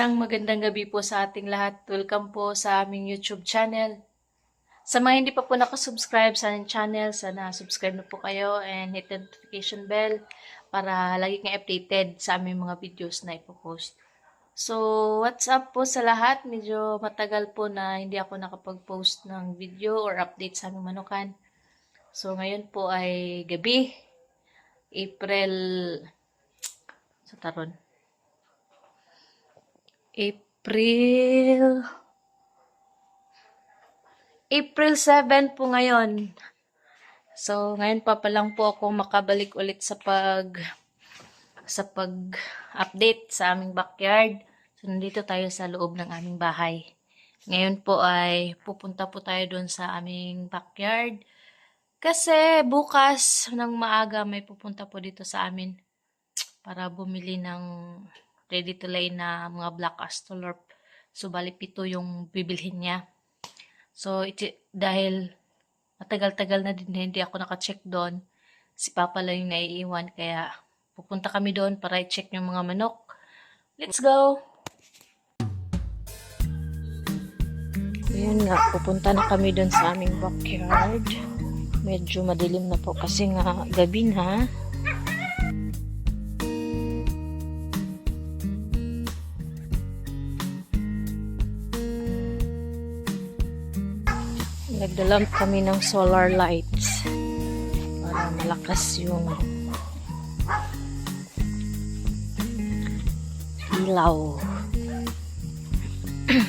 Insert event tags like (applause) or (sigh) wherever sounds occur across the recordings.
Isang magandang gabi po sa ating lahat. Welcome po sa aming YouTube channel. Sa mga hindi pa po nakasubscribe sa aming channel, sana subscribe na po kayo and hit the notification bell para lagi kang updated sa aming mga videos na ipopost. So, what's up po sa lahat? Medyo matagal po na hindi ako nakapag-post ng video or update sa aming manukan. So, ngayon po ay gabi. April sa taron. April April 7 po ngayon. So, ngayon pa pa lang po ako makabalik ulit sa pag sa pag-update sa aming backyard. So, nandito tayo sa loob ng aming bahay. Ngayon po ay pupunta po tayo doon sa aming backyard. Kasi bukas ng maaga may pupunta po dito sa amin para bumili ng ready to lay na mga black astolorp. So, bali pito yung bibilhin niya. So, iti, dahil matagal-tagal na din hindi ako nakacheck doon, si Papa lang yung naiiwan. Kaya, pupunta kami doon para i-check yung mga manok. Let's go! Ayun nga, pupunta na kami doon sa aming backyard. Medyo madilim na po kasi nga gabi na. Nagdala kami ng solar lights para malakas yung ilaw. (clears throat)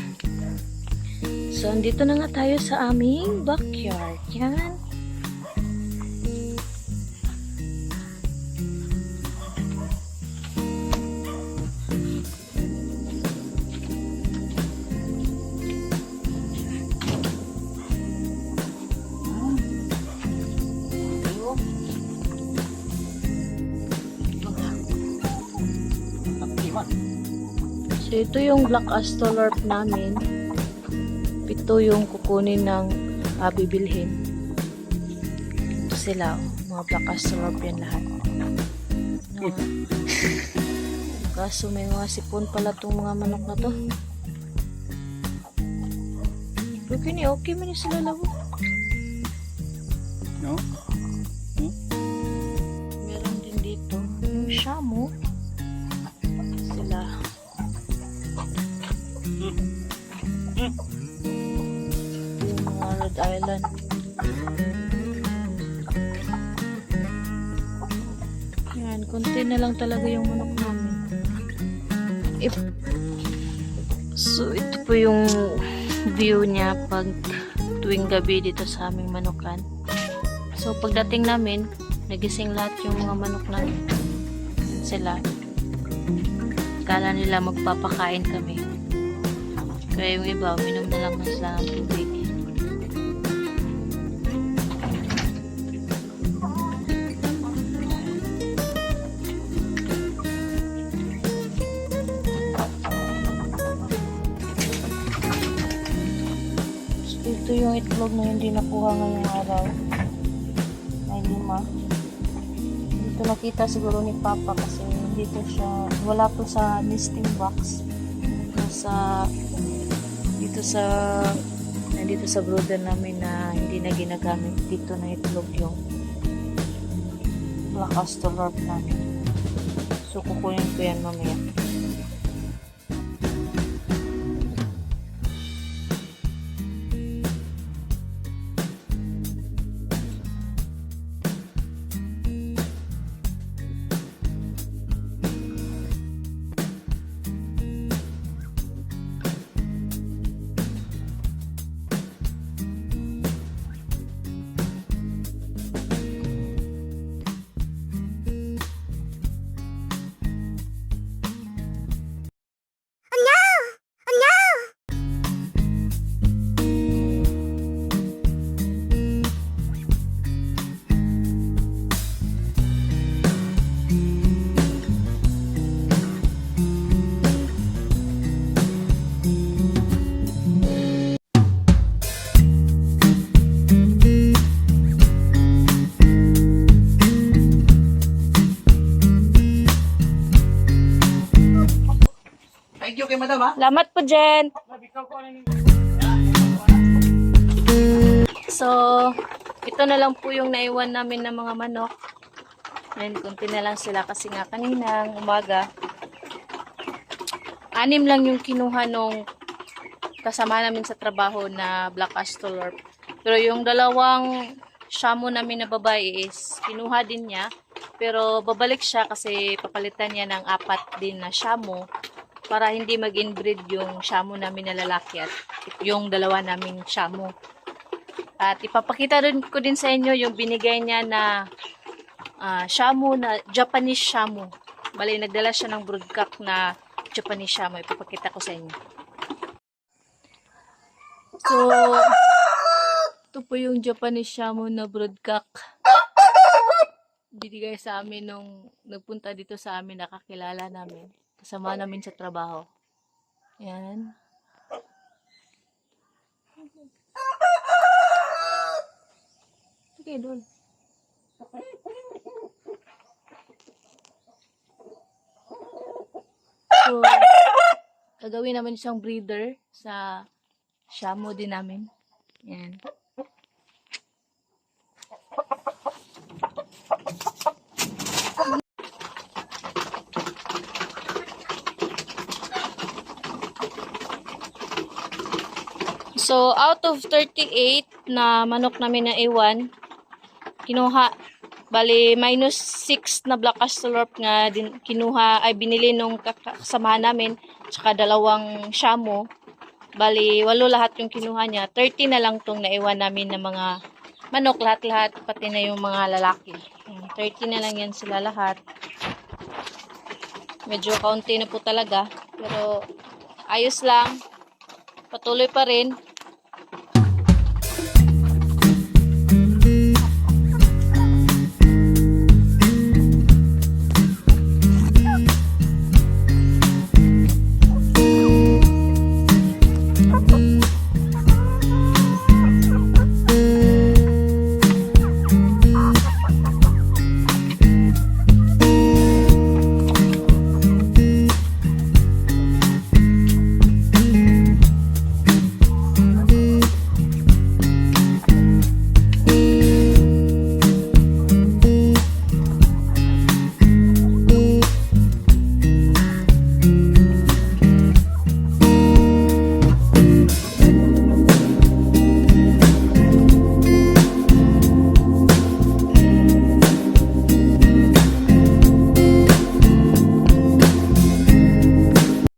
so, andito na nga tayo sa aming backyard. Yan. So, ito yung black astolorp namin. Ito yung kukunin ng uh, bibilhin. Ito sila, oh. mga black astolorp yan lahat. No. (laughs) Kaso may mga sipon pala tong mga manok na to. Okay ni, okay man sila labo. No? Meron din dito. Yung shamo. Red Island. Yan, konti na lang talaga yung manok namin. If, so, ito po yung view niya pag tuwing gabi dito sa aming manukan. So, pagdating namin, nagising lahat yung mga manok namin. Sila. Kala nila magpapakain kami. Kaya yung iba, uminom na lang sila ng tubig. Ito yung itlog na hindi nakuha ngayong araw. May lima. Dito nakita siguro ni Papa kasi dito siya, wala to sa nesting box. Sa, dito sa, nandito sa brother namin na hindi na ginagamit. Dito na itlog yung black astolorp namin. So, kukunin ko yan mamaya. Madam ha. Salamat po, Jen. So, ito na lang po yung naiwan namin ng mga manok. Then, kunti na lang sila kasi nga kaninang umaga. Anim lang yung kinuha nung kasama namin sa trabaho na Black Astolorp. Pero yung dalawang shamo namin na babae is kinuha din niya. Pero babalik siya kasi papalitan niya ng apat din na shamo para hindi mag-inbreed yung shamo namin na lalaki at yung dalawa naming shamo. At ipapakita rin ko din sa inyo yung binigay niya na ah, shamo na Japanese shamo. Bali, nagdala siya ng broodcock na Japanese shamo. Ipapakita ko sa inyo. So, ito po yung Japanese shamo na broodcock. Binigay sa amin nung nagpunta dito sa amin, nakakilala namin. Kasama namin sa trabaho. Yan. Okay, doon. So, gagawin naman siyang breeder sa shamo din namin. Yan. So, out of 38 na manok namin na iwan, kinuha, bali, minus 6 na black astolorp nga din, kinuha, ay binili nung kasamahan namin, tsaka dalawang shamo. Bali, walo lahat yung kinuha niya. 30 na lang tong naiwan namin ng mga manok, lahat-lahat, pati na yung mga lalaki. Hmm, 30 na lang yan sila lahat. Medyo kaunti na po talaga, pero ayos lang. Patuloy pa rin.